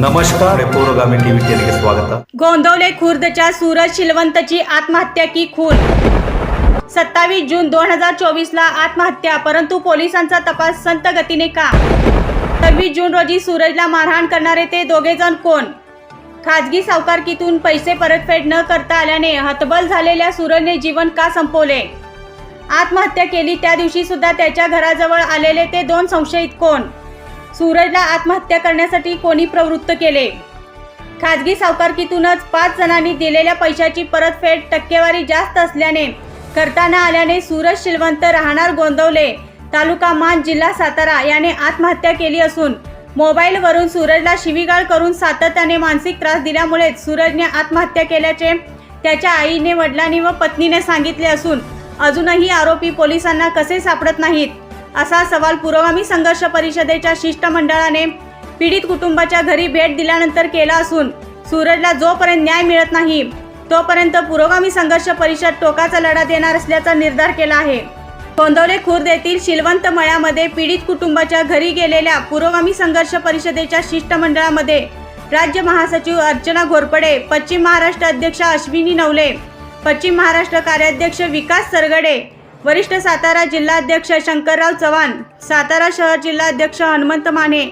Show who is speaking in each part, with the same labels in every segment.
Speaker 1: नमस्कार पूर्वगामी टीव्ही स्वागत
Speaker 2: गोंदवले खुर्दच्या सूरज शिलवंतची आत्महत्या की खून? सत्तावीस जून दोन हजार चोवीस ला आत्महत्या परंतु पोलिसांचा तपास संत गतीने का? सव्वीस जून रोजी सूरजला मारहाण करणारे ते दोघे जण कोण? खाजगी सावकारकीतून पैसे परतफेड न करता आल्याने हतबल झालेल्या सूरजने जीवन का संपवले? आत्महत्या केली त्या दिवशी सुद्धा त्याच्या घराजवळ आलेले ते दोन संशयित कोण? सूरजला आत्महत्या करण्यासाठी कोणी प्रवृत्त केले? खाजगी सावकारकीतूनच पाच जणांनी दिलेल्या पैशाची परतफेड टक्केवारी जास्त असल्याने करता न आल्याने सूरज शिलवंत राहणार गोंदवले. तालुका मान जिल्हा सातारा याने आत्महत्या केली असून मोबाईलवरून सूरजला शिवीगाळ करून सातत्याने मानसिक त्रास दिल्यामुळेच सूरजने आत्महत्या केल्याचे त्याच्या आईने वडिलांनी व पत्नीने सांगितले असून अजूनही आरोपी पोलिसांना कसे सापडत नाहीत? असा सवाल पुरोगामी संघर्ष परिषदेच्या शिष्टमंडळाने पीडित कुटुंबाच्या घरी भेट दिल्यानंतर केला असून सूरजला जोपर्यंत न्याय मिळत नाही तोपर्यंत पुरोगामी संघर्ष परिषद टोकाचा लढा देणार असल्याचा निर्धार केला आहे. कोंदवले खुर्द येथील शिलवंत मळ्यामध्ये पीडित कुटुंबाच्या घरी गेलेल्या पुरोगामी संघर्ष परिषदेच्या शिष्टमंडळामध्ये राज्य महासचिव अर्चना घोरपडे पश्चिम महाराष्ट्र अध्यक्ष अश्विनी नवले पश्चिम महाराष्ट्र कार्याध्यक्ष विकास सरगडे वरिष्ठ सातारा जिल्हाध्यक्ष शंकरराव चव्हाण सातारा शहर जिल्हाध्यक्ष हनुमंत माने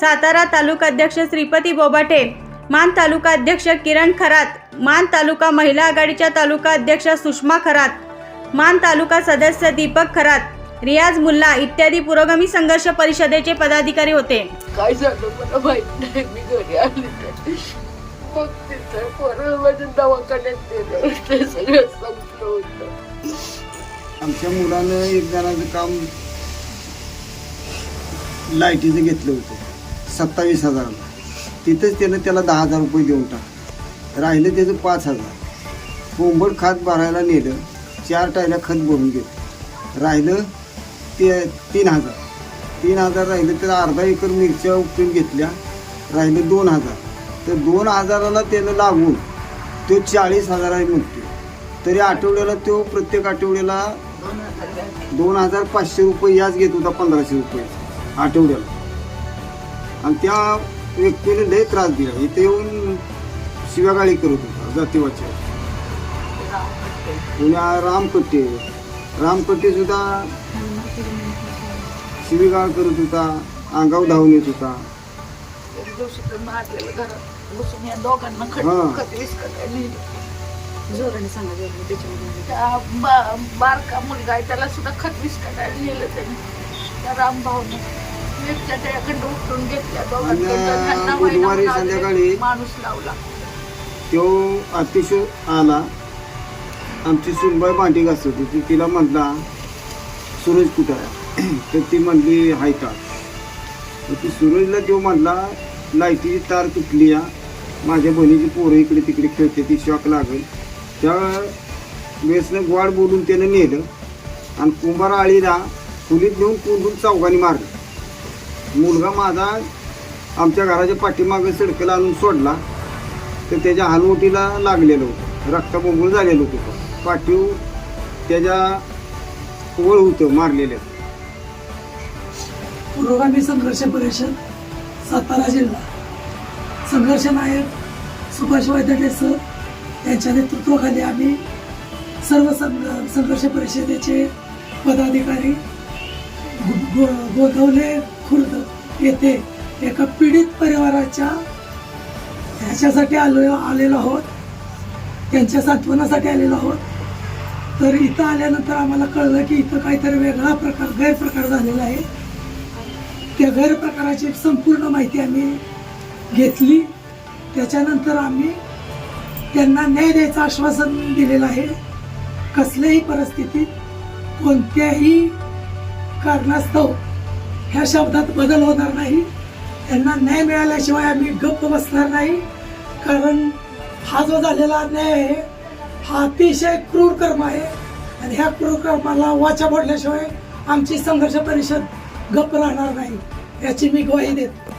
Speaker 2: सातारा तालुका अध्यक्ष श्रीपती बोबाटे मान तालुका अध्यक्ष किरण खरात मान तालुका महिला आघाडीच्या तालुका अध्यक्ष सुषमा खरात मान तालुका सदस्य दीपक खरात रियाज मुल्ला इत्यादी पुरोगामी संघर्ष परिषदेचे पदाधिकारी होते.
Speaker 3: काय झालं? मला माहीत नाही. मी घरी आले मग तिथं दवाखान्यात ते सगळं संपलं होतं.
Speaker 4: आमच्या मुलानं एक जणाचं काम लाईटीचं घेतलं होतं. सत्तावीस हजाराला तिथंच त्यानं त्याला दहा हजार रुपये देऊन टाक राहिलं त्याचं पाच हजार. कोंबड खात भरायला नेलं चार टायला खत भरून घेतलं. राहिलं ते तीन हजार. तीन हजार राहिलं तर अर्धा एकर मिरच्या उपटून घेतल्या. राहिलं दोन हजार. तर दोन हजाराला त्यानं लागून तो चाळीस हजार आहे म्हणतो तरी आठवड्याला तो प्रत्येक आठवड्याला दोन हजार पाचशे रुपये याच घेत होता पंधराशे रुपये. आठवड्याला आणि त्या व्यक्तीने लय त्रास दिला. इथे येऊन शिव्यागाळी करत होता जातीवाच्या. पुण्या रामकट्टे. रामकट्टे सुद्धा शिवीगाळ करत होता अंगावर धावून येत होता.
Speaker 3: एक दिवशी तर मारलेलं घरात बसून या दोघांना खट
Speaker 4: हा.
Speaker 3: खत विस्कटायला नेलं. त्या बा- बारका मुलगा आहे त्याला सुद्धा खत विस्कटायला नेलं त्याने. त्या रामभाऊने मिरच्या त्याच्याकडे उपटून घेतल्या दोघांकडून.
Speaker 4: आणि
Speaker 3: त्यांना
Speaker 4: बुधवारी
Speaker 3: महिना महिना
Speaker 4: संध्याकाळी-
Speaker 3: माणूस लावला.
Speaker 4: तो अतिशय आला. आमची सुनबाई भांडी घासत होती तिला म्हटला सूरज कुठं आहे? तर ती म्हणली हाय का? तर ती सूरजला तो म्हटला लाईटीची तार तुटली या माझ्या बहिणीची पोरं इकडे तिकडे खेळते ती शॉक लागेल. त्या वेळेसनं ग्वाड बोलून त्यानं नेलं आणि कुंभार आळीला खुलीत नेऊन कुंडून चौघांनी मारलं. मुलगा माझा आमच्या घराच्या पाठीमागं सडकेला आणून सोडला तर त्याच्या हालवटीला लागलेलं होतं. रक्तबंबूळ झालेलं होतं. पाठीव त्याच्या वळ होतं मारलेलं.
Speaker 5: पुरोगामी संघर्ष परिषद सातारा जिल्हा. संघर्ष नायक सुभाष वैद्यटे सर यांच्या नेतृत्वाखाली आम्ही सर्व संघ संघर्ष परिषदेचे पदाधिकारी गो- गो- गोदवले खुर्द येथे एका पीडित परिवाराच्या ह्याच्यासाठी आलो आलेलो आहोत. त्यांच्या सांत्वनासाठी आलेलो आहोत. तर इथं आल्यानंतर आम्हाला कळलं की इथं काहीतरी वेगळा प्रकार गैरप्रकार झालेला आहे. त्या गैरप्रकाराची संपूर्ण माहिती आम्ही घेतली. त्याच्यानंतर आम्ही त्यांना न्याय द्यायचं आश्वासन दिलेलं आहे. कसल्याही परिस्थितीत कोणत्याही कारणास्तव ह्या शब्दात बदल होणार नाही. त्यांना न्याय मिळाल्याशिवाय आम्ही गप्प बसणार नाही. कारण हा जो झालेला अन्याय आहे हा अतिशय क्रूर कर्म आहे. आणि ह्या क्रूर कर्माला वाचा फोडल्याशिवाय आमची संघर्ष परिषद गप्प राहणार नाही. याची मी ग्वाही देतो.